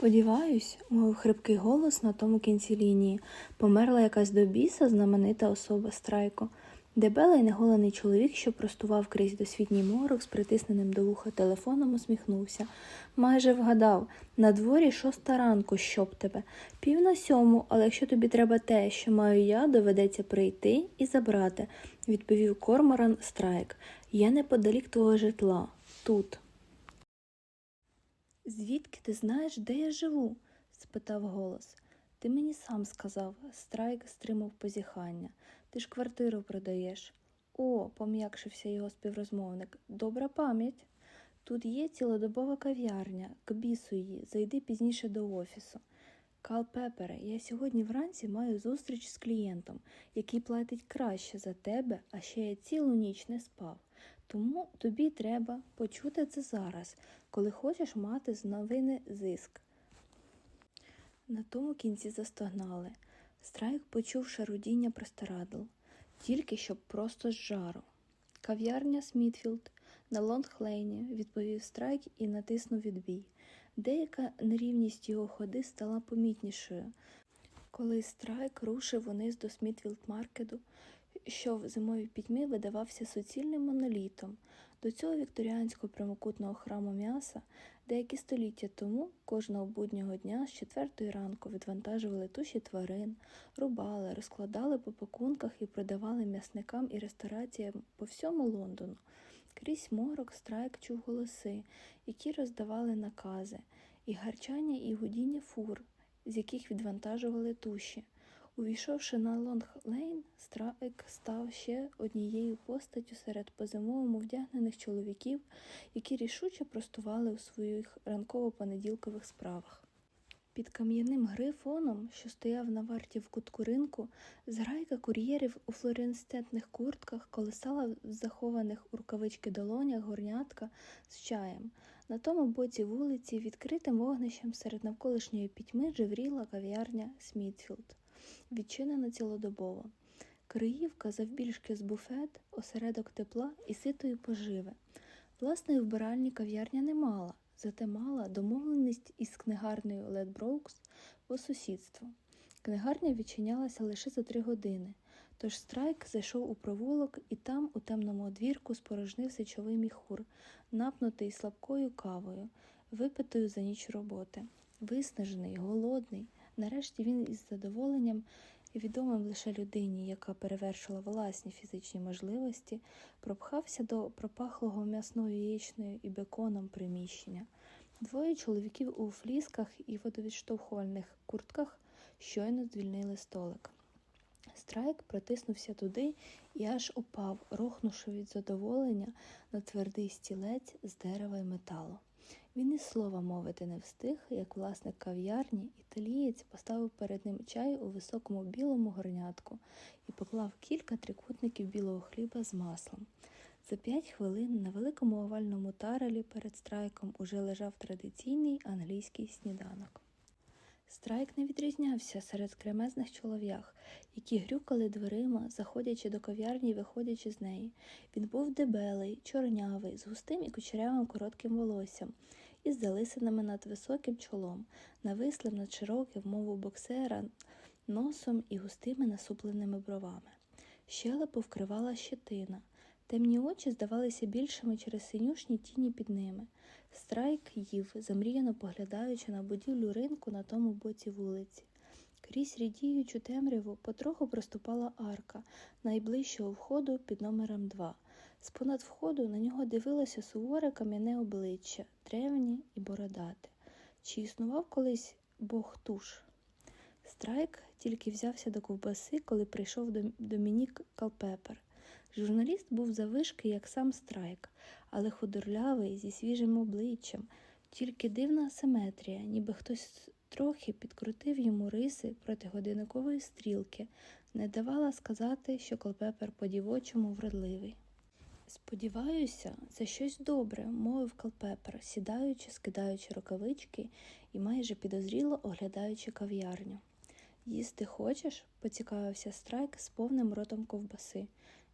Сподіваюсь, мовив хрипкий голос на тому кінці лінії. Померла якась до біса знаменита особа страйку. Дебелий неголений чоловік, що простував крізь досвітній морок з притисненим до вуха телефоном, усміхнувся. Майже вгадав на дворі шоста ранку, щоб тебе. Пів на сьому, але якщо тобі треба те, що маю я, доведеться прийти і забрати, відповів Корморан Страйк. Я неподалік твого житла. Тут. Звідки ти знаєш, де я живу? спитав голос. Ти мені сам сказав, страйк стримав позіхання. Ти ж квартиру продаєш. О, пом'якшився його співрозмовник. Добра пам'ять. Тут є цілодобова кав'ярня, к бісу її, зайди пізніше до офісу. Кал Пепере, я сьогодні вранці маю зустріч з клієнтом, який платить краще за тебе, а ще я цілу ніч не спав. Тому тобі треба почути це зараз, коли хочеш мати з новини зиск. На тому кінці застогнали. Страйк почув шарудіння простирадл, тільки щоб просто з жару. Кав'ярня Смітфілд на Лонгхлейні, відповів Страйк і натиснув відбій. Деяка нерівність його ходи стала помітнішою. Коли Страйк рушив униз до Смітфілд Маркету, що в зимовій пітьмі видавався суцільним монолітом. До цього вікторіанського прямокутного храму м'яса деякі століття тому кожного буднього дня з четвертої ранку відвантажували туші тварин, рубали, розкладали по пакунках і продавали м'ясникам і рестораціям по всьому Лондону. Крізь морок страйк чув голоси, які роздавали накази, і гарчання і гудіння фур, з яких відвантажували туші. Увійшовши на Лонг-Лейн, Страйк став ще однією постаттю серед по-зимовому вдягнених чоловіків, які рішуче простували у своїх ранково-понеділкових справах. Під кам'яним грифоном, що стояв на варті в кутку ринку, зграйка кур'єрів у флоренстетних куртках колисала в захованих у рукавички долонях горнятка з чаєм. На тому боці вулиці відкритим вогнищем серед навколишньої пітьми жевріла кав'ярня Смітфілд відчинена цілодобово. Криївка завбільшки з буфет, осередок тепла і ситої поживи. Власної вбиральні кав'ярня не мала, зате мала домовленість із книгарнею Ледброукс по сусідству. Книгарня відчинялася лише за три години, тож страйк зайшов у провулок і там, у темному одвірку, спорожнив сечовий міхур, напнутий слабкою кавою, випитою за ніч роботи. Виснажений, голодний. Нарешті він із задоволенням, відомим лише людині, яка перевершила власні фізичні можливості, пропхався до пропахлого м'ясною яєчною і беконом приміщення. Двоє чоловіків у флісках і водовідштовхувальних куртках щойно звільнили столик. Страйк протиснувся туди і аж упав, рохнувши від задоволення на твердий стілець з дерева й металу. Він і слова мовити не встиг, як власник кав'ярні, італієць поставив перед ним чай у високому білому горнятку і поклав кілька трикутників білого хліба з маслом. За п'ять хвилин на великому овальному тарелі перед страйком уже лежав традиційний англійський сніданок. Страйк не відрізнявся серед кремезних чолов'ях, які грюкали дверима, заходячи до кав'ярні і виходячи з неї. Він був дебелий, чорнявий, з густим і кучерявим коротким волоссям, із залисинами над високим чолом, навислим над широким, мову боксера, носом і густими насупленими бровами. Щелепу вкривала щетина. Темні очі здавалися більшими через синюшні тіні під ними. Страйк їв, замріяно поглядаючи на будівлю ринку на тому боці вулиці. Крізь рідіючу темряву потроху проступала арка найближчого входу під номером 2. З понад входу на нього дивилося суворе кам'яне обличчя, древнє і бородате. Чи існував колись бог туш? Страйк тільки взявся до ковбаси, коли прийшов до Домінік Калпепер. Журналіст був завишки, як сам страйк, але худорлявий, зі свіжим обличчям, тільки дивна асиметрія, ніби хтось трохи підкрутив йому риси проти годинникової стрілки, не давала сказати, що Калпепер по-дівочому вродливий. Сподіваюся, це щось добре, мовив Калпепер, сідаючи, скидаючи рукавички і майже підозріло оглядаючи кав'ярню. Їсти хочеш? поцікавився страйк з повним ротом ковбаси.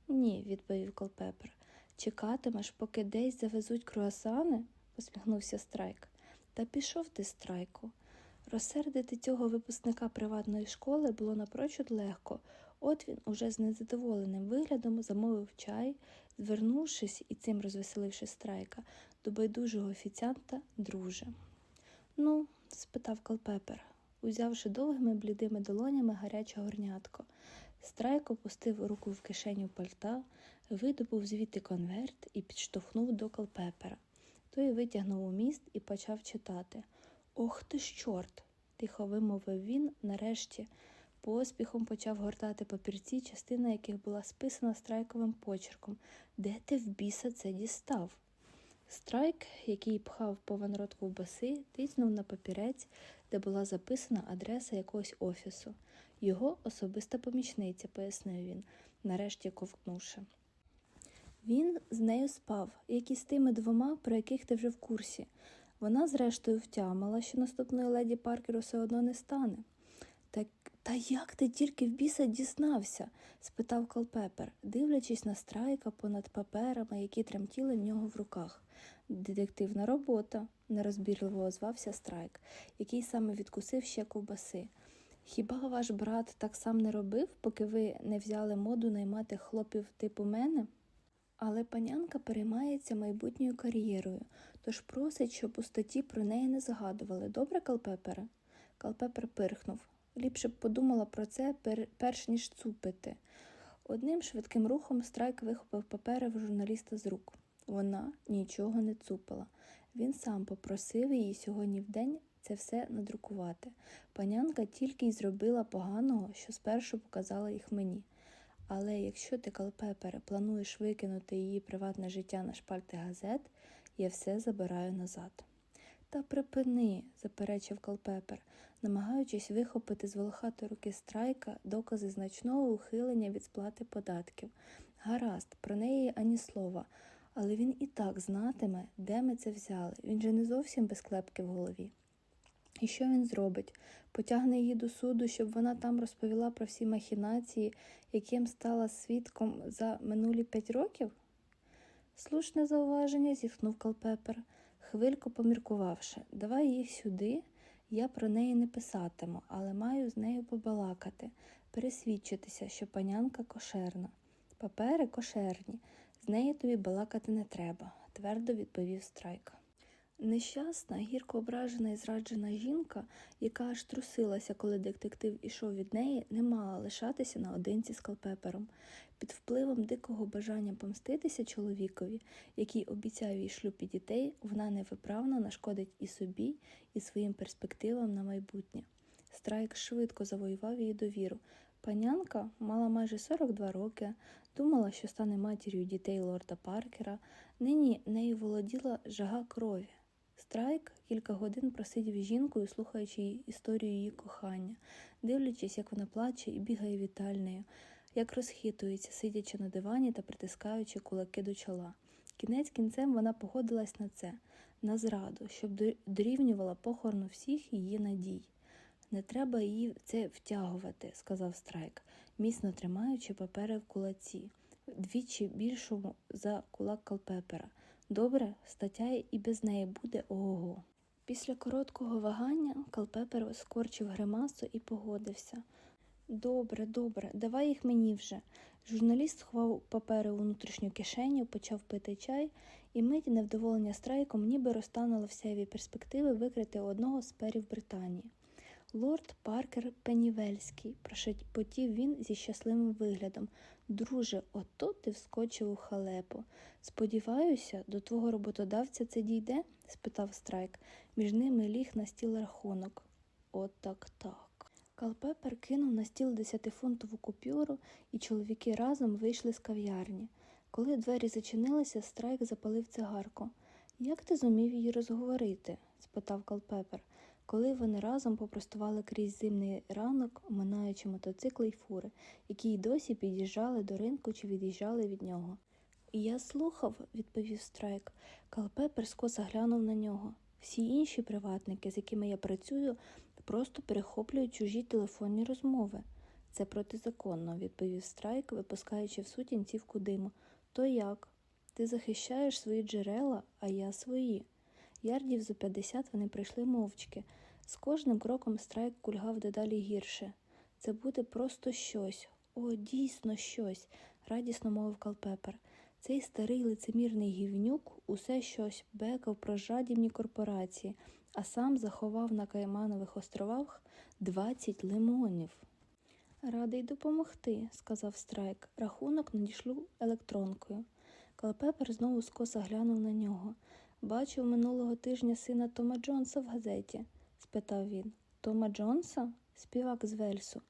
Ні, відповів Колпепер. Чекатимеш, поки десь завезуть круасани? посміхнувся страйк. Та пішов ти, страйку. Розсердити цього випускника приватної школи було напрочуд легко. От він уже з незадоволеним виглядом замовив чай, звернувшись і цим розвеселивши страйка до байдужого офіціанта друже. Ну, спитав Калпепер, узявши довгими блідими долонями гаряче горнятко. Страйк опустив руку в кишеню пальта, видобув звідти конверт і підштовхнув до Калпепера. Той витягнув у міст і почав читати. Ох ти ж чорт! тихо вимовив він, нарешті, поспіхом почав гортати папірці, частина яких була списана страйковим почерком. Де ти в біса це дістав? Страйк, який пхав повен рот ковбаси, тиснув на папірець, де була записана адреса якогось офісу. Його особиста помічниця, пояснив він, нарешті ковтнувши. Він з нею спав, як і з тими двома, про яких ти вже в курсі. Вона, зрештою, втямила, що наступної леді Паркеру все одно не стане. Так, та як ти тільки в біса дізнався? спитав Калпепер, дивлячись на страйка понад паперами, які тремтіли в нього в руках. Детективна робота, нерозбірливо озвався страйк, який саме відкусив ще ковбаси. Хіба ваш брат так сам не робив, поки ви не взяли моду наймати хлопів типу мене? Але панянка переймається майбутньою кар'єрою, тож просить, щоб у статті про неї не згадували. Добре, Калпепере? Калпепер пирхнув. Ліпше б подумала про це пер... перш ніж цупити. Одним швидким рухом страйк вихопив папери в журналіста з рук. Вона нічого не цупила. Він сам попросив її сьогодні в день це все надрукувати. Панянка тільки й зробила поганого, що спершу показала їх мені. Але якщо ти, Калпепере, плануєш викинути її приватне життя на шпальти газет, я все забираю назад. Та припини, заперечив Калпепер, намагаючись вихопити з волохатої руки страйка докази значного ухилення від сплати податків. Гаразд, про неї ані слова, але він і так знатиме, де ми це взяли. Він же не зовсім без клепки в голові. І що він зробить? Потягне її до суду, щоб вона там розповіла про всі махінації, яким стала свідком за минулі п'ять років? Слушне зауваження, зітхнув Калпепер, хвильку поміркувавши. Давай їх сюди, я про неї не писатиму, але маю з нею побалакати, пересвідчитися, що панянка кошерна. Папери кошерні, з нею тобі балакати не треба, твердо відповів страйк. Нещасна, гірко ображена і зраджена жінка, яка аж трусилася, коли детектив ішов від неї, не мала лишатися наодинці з Калпепером. Під впливом дикого бажання помститися чоловікові, який обіцяв їй шлюб і дітей, вона невиправно нашкодить і собі, і своїм перспективам на майбутнє. Страйк швидко завоював її довіру. Панянка мала майже 42 роки, думала, що стане матір'ю дітей лорда Паркера. Нині нею володіла жага крові. Страйк кілька годин просидів із жінкою, слухаючи її історію її кохання, дивлячись, як вона плаче і бігає вітальнею, як розхитується, сидячи на дивані та притискаючи кулаки до чола. Кінець кінцем вона погодилась на це, на зраду, щоб дорівнювала похорону всіх її надій. Не треба її це втягувати, сказав Страйк, міцно тримаючи папери в кулаці, вдвічі більшому за кулак Калпепера. Добре, стаття і без неї буде ого. Після короткого вагання Калпепер скорчив гримасу і погодився. Добре, добре, давай їх мені вже. Журналіст сховав папери у внутрішню кишеню, почав пити чай, і мить невдоволення страйком ніби розтануло в сяйві перспективи викрити одного з перів Британії. Лорд Паркер Пеннівельський, прошепотів він зі щасливим виглядом. Друже, ото ти вскочив у халепу. Сподіваюся, до твого роботодавця це дійде? спитав страйк. Між ними ліг на стіл рахунок. От так так. Калпепер кинув на стіл десятифунтову купюру, і чоловіки разом вийшли з кав'ярні. Коли двері зачинилися, страйк запалив цигарку. Як ти зумів її розговорити? спитав Калпепер коли вони разом попростували крізь зимний ранок, минаючи мотоцикли й фури, які й досі під'їжджали до ринку чи від'їжджали від нього. Я слухав, відповів страйк. Калпепер скоса глянув на нього. Всі інші приватники, з якими я працюю, просто перехоплюють чужі телефонні розмови. Це протизаконно, відповів страйк, випускаючи в сутінцівку диму. То як? Ти захищаєш свої джерела, а я свої. Ярдів за 50 вони прийшли мовчки. З кожним кроком страйк кульгав дедалі гірше. Це буде просто щось. О, дійсно щось, радісно мовив Калпепер. Цей старий лицемірний гівнюк усе щось бекав про жадібні корпорації, а сам заховав на Кайманових островах 20 лимонів. Радий допомогти, сказав Страйк. Рахунок надішлю електронкою. Калпепер знову скоса глянув на нього. Бачив минулого тижня сина Тома Джонса в газеті? спитав він. Тома Джонса? Співак з Вельсу,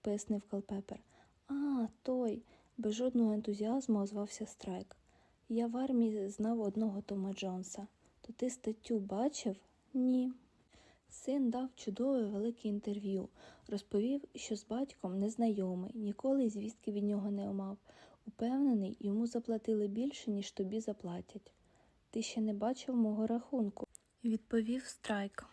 пояснив Калпепер. А, той, без жодного ентузіазму озвався Страйк. Я в армії знав одного Тома Джонса. То ти статтю бачив? Ні. Син дав чудове велике інтерв'ю, розповів, що з батьком незнайомий, ніколи звістки від нього не мав. Упевнений, йому заплатили більше, ніж тобі заплатять. Ти ще не бачив мого рахунку, відповів Страйк.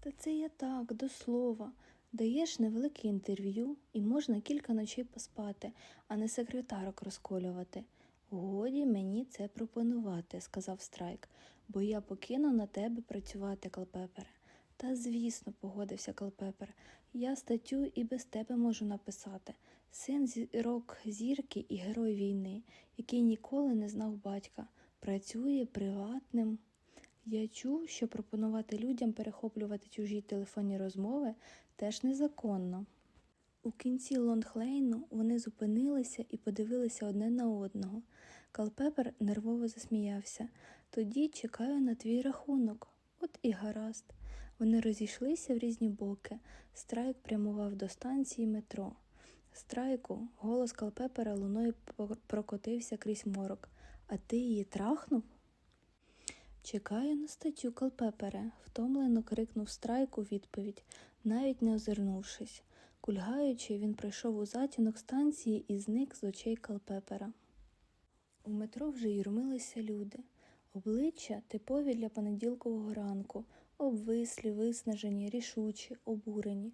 Та це я так, до слова. Даєш невелике інтерв'ю і можна кілька ночей поспати, а не секретарок розколювати. Годі мені це пропонувати, сказав Страйк, бо я покину на тебе працювати, Калпепере. Та звісно, погодився Калпепер. Я статтю і без тебе можу написати. Син зірок зірки і герой війни, який ніколи не знав батька, працює приватним. Я чув, що пропонувати людям перехоплювати чужі телефонні розмови теж незаконно. У кінці Лонглейну вони зупинилися і подивилися одне на одного. Калпепер нервово засміявся. Тоді чекаю на твій рахунок. От і гаразд. Вони розійшлися в різні боки. Страйк прямував до станції метро. Страйку, голос Калпепера луною прокотився крізь морок. А ти її трахнув? Чекаю на статтю Калпепере, втомлено крикнув страйк у відповідь, навіть не озирнувшись. Кульгаючи, він пройшов у затінок станції і зник з очей Калпепера. У метро вже юрмилися люди. Обличчя типові для понеділкового ранку, обвислі, виснажені, рішучі, обурені.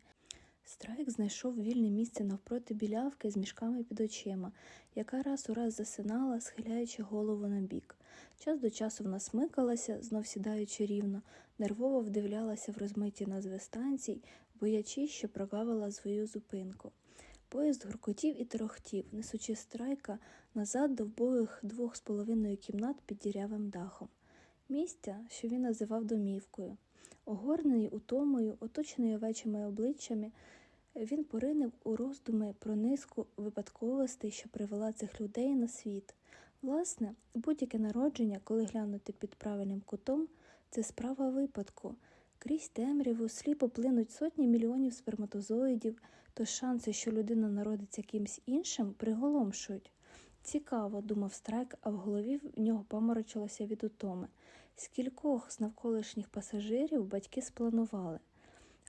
Страйк знайшов вільне місце навпроти білявки з мішками під очима, яка раз у раз засинала, схиляючи голову на бік. Час до часу вона смикалася, знов сідаючи рівно, нервово вдивлялася в розмиті назви станцій, боячись, що прогавила свою зупинку. Поїзд гуркотів і торохтів, несучи страйка назад до вбогих двох з половиною кімнат під дірявим дахом. Місця, що він називав домівкою. Огорнений утомою, оточений овечими обличчями, він поринив у роздуми про низку випадковостей, що привела цих людей на світ. Власне, будь-яке народження, коли глянути під правильним кутом, це справа випадку. Крізь темряву сліпо плинуть сотні мільйонів сперматозоїдів, то шанси, що людина народиться кимсь іншим, приголомшують. Цікаво, думав Страйк, а в голові в нього поморочилося від утоми. Скількох з навколишніх пасажирів батьки спланували,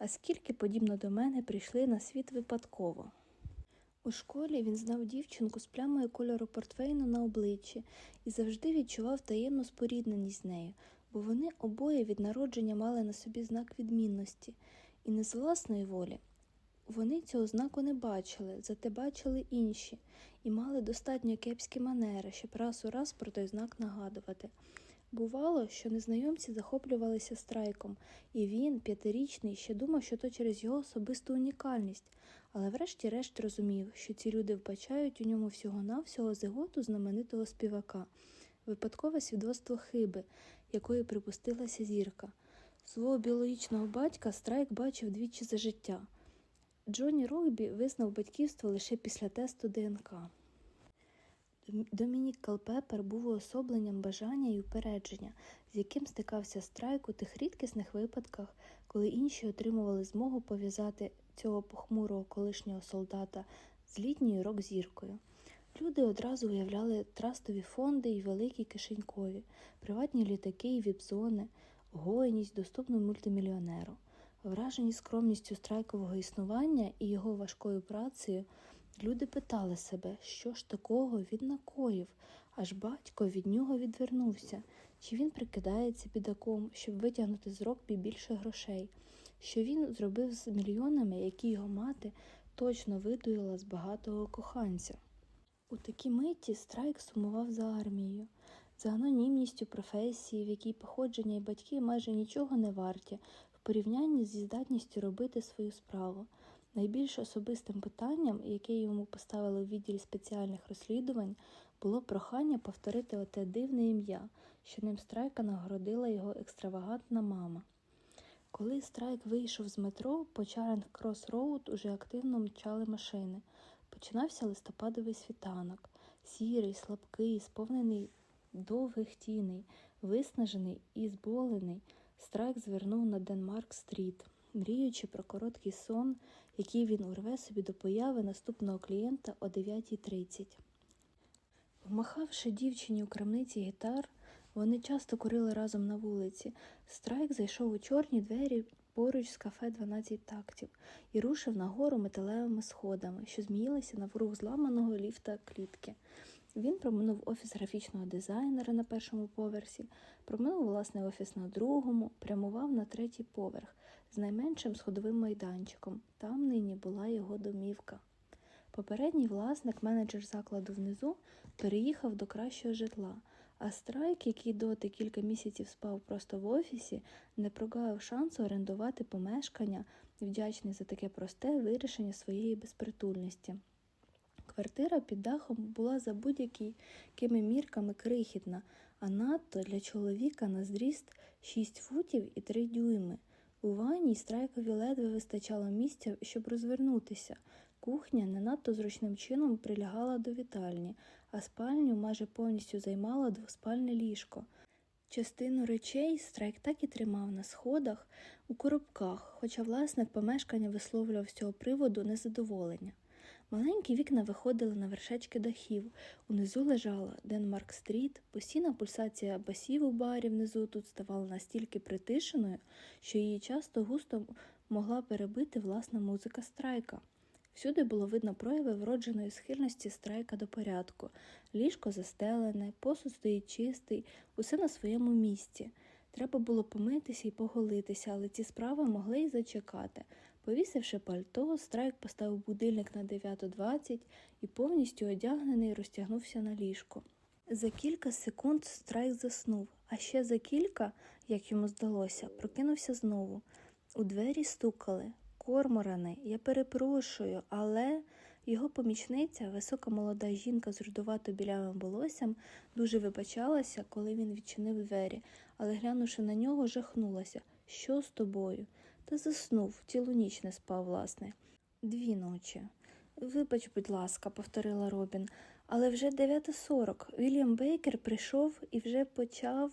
а скільки, подібно до мене, прийшли на світ випадково. У школі він знав дівчинку з плямою кольору портфейну на обличчі і завжди відчував таємну спорідненість з нею, бо вони обоє від народження мали на собі знак відмінності, і не з власної волі. Вони цього знаку не бачили, зате бачили інші, і мали достатньо кепські манери, щоб раз у раз про той знак нагадувати. Бувало, що незнайомці захоплювалися страйком, і він, п'ятирічний, ще думав, що то через його особисту унікальність, але врешті-решт розумів, що ці люди вбачають у ньому всього-навсього зиготу знаменитого співака, випадкове свідоцтво хиби, якої припустилася зірка. Свого біологічного батька Страйк бачив двічі за життя. Джонні Рогбі визнав батьківство лише після тесту ДНК. Домінік Калпепер був уособленням бажання і упередження, з яким стикався страйк у тих рідкісних випадках, коли інші отримували змогу пов'язати цього похмурого колишнього солдата з літньою рок-зіркою. Люди одразу уявляли трастові фонди і великі кишенькові, приватні літаки і віп-зони, гойність доступну мультимільйонеру. Вражені скромністю страйкового існування і його важкою працею, люди питали себе, що ж такого він накоїв, аж батько від нього відвернувся, чи він прикидається бідаком, щоб витягнути з Рокбі більше грошей, що він зробив з мільйонами, які його мати точно видуїла з багатого коханця. У такій миті страйк сумував за армією, за анонімністю професії, в якій походження і батьки майже нічого не варті в порівнянні зі здатністю робити свою справу. Найбільш особистим питанням, яке йому поставили у відділі спеціальних розслідувань, було прохання повторити оте дивне ім'я, що ним страйка нагородила його екстравагантна мама. Коли страйк вийшов з метро, по Чаринг Крос Роуд уже активно мчали машини. Починався листопадовий світанок, сірий, слабкий, сповнений довгих тіней, виснажений і зболений, страйк звернув на Денмарк-стріт, мріючи про короткий сон, який він урве собі до появи наступного клієнта о 9.30. Вмахавши дівчині у крамниці гітар, вони часто курили разом на вулиці. Страйк зайшов у чорні двері поруч з кафе 12 тактів і рушив нагору металевими сходами, що зміїлися навкруг зламаного ліфта клітки. Він проминув офіс графічного дизайнера на першому поверсі, проминув власний офіс на другому, прямував на третій поверх з найменшим сходовим майданчиком. Там нині була його домівка. Попередній власник, менеджер закладу внизу, переїхав до кращого житла, а страйк, який доти кілька місяців спав просто в офісі, не прогавив шансу орендувати помешкання, вдячний за таке просте вирішення своєї безпритульності. Квартира під дахом була за будь-якими мірками крихітна, а надто для чоловіка на зріст 6 футів і 3 дюйми. У ванні страйкові ледве вистачало місця, щоб розвернутися. Кухня не надто зручним чином прилягала до вітальні, а спальню майже повністю займало двоспальне ліжко. Частину речей страйк так і тримав на сходах у коробках, хоча власник помешкання висловлював з цього приводу незадоволення. Маленькі вікна виходили на вершечки дахів. Унизу лежала Денмарк-стріт, постійна пульсація басів у барі внизу тут ставала настільки притишеною, що її часто густо могла перебити власна музика страйка. Всюди було видно прояви вродженої схильності страйка до порядку. Ліжко застелене, посуд стоїть чистий, усе на своєму місці. Треба було помитися і поголитися, але ці справи могли й зачекати. Повісивши пальто, страйк поставив будильник на 9.20 і повністю одягнений розтягнувся на ліжко. За кілька секунд страйк заснув, а ще за кілька, як йому здалося, прокинувся знову. У двері стукали. Корморани, я перепрошую, але його помічниця, висока молода жінка з рудувато білявим волоссям, дуже вибачалася, коли він відчинив двері, але, глянувши на нього, жахнулася. Що з тобою? Та заснув, цілу ніч не спав, власне. Дві ночі. Вибач, будь ласка, повторила Робін, але вже 9.40. Вільям Бейкер прийшов і вже почав.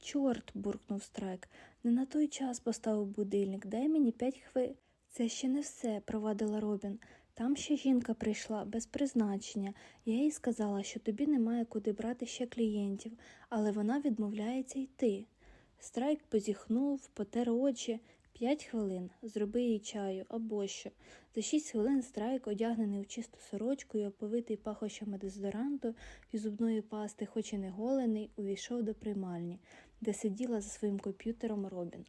Чорт, буркнув страйк. Не на той час поставив будильник, дай мені п'ять хвилин. Це ще не все, провадила Робін. Там ще жінка прийшла без призначення. Я їй сказала, що тобі немає куди брати ще клієнтів, але вона відмовляється йти. Страйк позіхнув, потер очі. П'ять хвилин, зроби їй чаю або що. За шість хвилин страйк, одягнений у чисту сорочку і оповитий пахощами дезодоранту і зубної пасти, хоч і не голений, увійшов до приймальні, де сиділа за своїм комп'ютером Робін.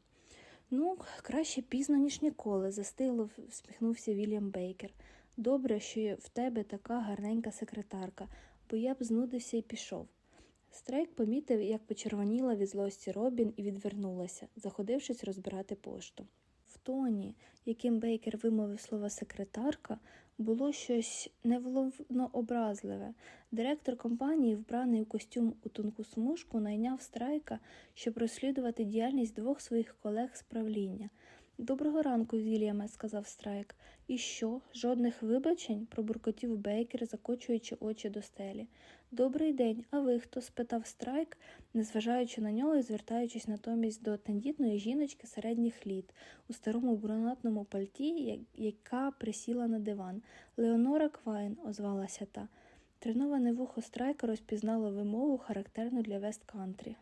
Ну, краще пізно, ніж ніколи, застигло всміхнувся Вільям Бейкер. Добре, що в тебе така гарненька секретарка, бо я б знудився і пішов. Страйк помітив, як почервоніла від злості Робін і відвернулася, заходившись розбирати пошту. В тоні, яким Бейкер вимовив слово секретарка, було щось невловно образливе. Директор компанії, вбраний у костюм у тонку смужку, найняв страйка, щоб розслідувати діяльність двох своїх колег з правління. Доброго ранку, Вільяме, сказав Страйк. І що? Жодних вибачень? пробуркотів Бейкер, закочуючи очі до стелі. Добрий день, а ви хто? спитав Страйк, незважаючи на нього і звертаючись натомість до тендітної жіночки середніх літ у старому брунатному пальті, яка присіла на диван. Леонора Квайн, озвалася та. Треноване вухо Страйка розпізнало вимову, характерну для Вест-Кантрі.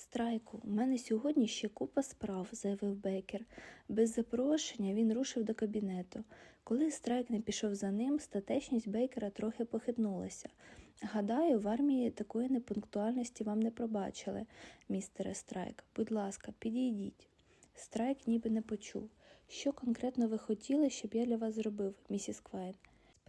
Страйку, у мене сьогодні ще купа справ, заявив Бейкер. Без запрошення він рушив до кабінету. Коли страйк не пішов за ним, статечність Бейкера трохи похитнулася. Гадаю, в армії такої непунктуальності вам не пробачили, містере Страйк. Будь ласка, підійдіть. Страйк ніби не почув. Що конкретно ви хотіли, щоб я для вас зробив, місіс Квайн?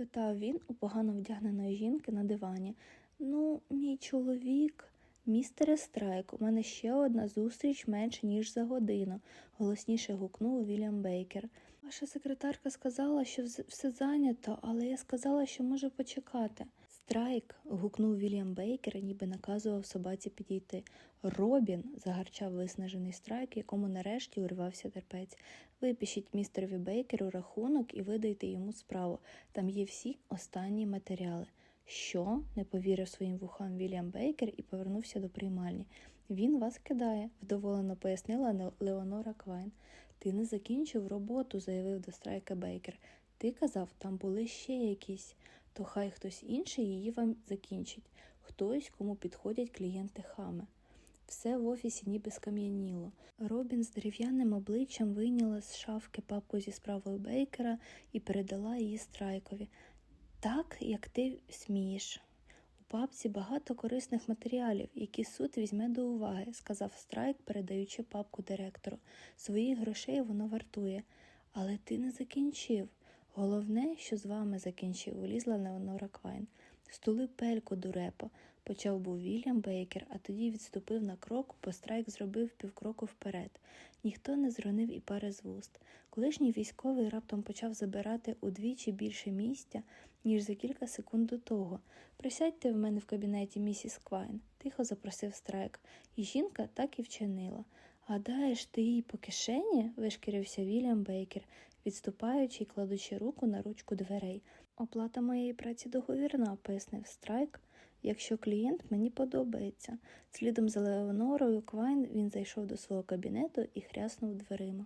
спитав він у погано вдягненої жінки на дивані. Ну, мій чоловік Містере Страйк, у мене ще одна зустріч менше, ніж за годину, голосніше гукнув Вільям Бейкер. Ваша секретарка сказала, що все зайнято, але я сказала, що можу почекати. Страйк. гукнув Вільям Бейкер, ніби наказував собаці підійти. Робін. загарчав виснажений страйк, якому нарешті урвався терпець. Випишіть містерові Бейкеру рахунок і видайте йому справу. Там є всі останні матеріали. Що? не повірив своїм вухам Вільям Бейкер і повернувся до приймальні. Він вас кидає, вдоволено пояснила Леонора Квайн. Ти не закінчив роботу, заявив до страйка Бейкер. Ти казав, там були ще якісь. То хай хтось інший її вам закінчить. Хтось, кому підходять клієнти хами. Все в офісі ніби скам'яніло. Робін з дерев'яним обличчям вийняла з шафки папку зі справою Бейкера і передала її страйкові. Так, як ти смієш. У папці багато корисних матеріалів, які суд візьме до уваги, сказав Страйк, передаючи папку директору. Своїх грошей воно вартує. Але ти не закінчив. Головне, що з вами закінчив, улізла Леонора Квайн. Стули пельку дурепо. Почав був Вільям Бейкер, а тоді відступив на крок, бо страйк зробив півкроку вперед. Ніхто не зронив і пари з вуст. Колишній військовий раптом почав забирати удвічі більше місця, ніж за кілька секунд до того. Присядьте в мене в кабінеті, місіс Квайн, тихо запросив страйк, і жінка так і вчинила. Гадаєш, ти їй по кишені? вишкірився Вільям Бейкер, відступаючи й кладучи руку на ручку дверей. Оплата моєї праці договірна, пояснив страйк. Якщо клієнт мені подобається. Слідом за Леонорою Квайн він зайшов до свого кабінету і хряснув дверима.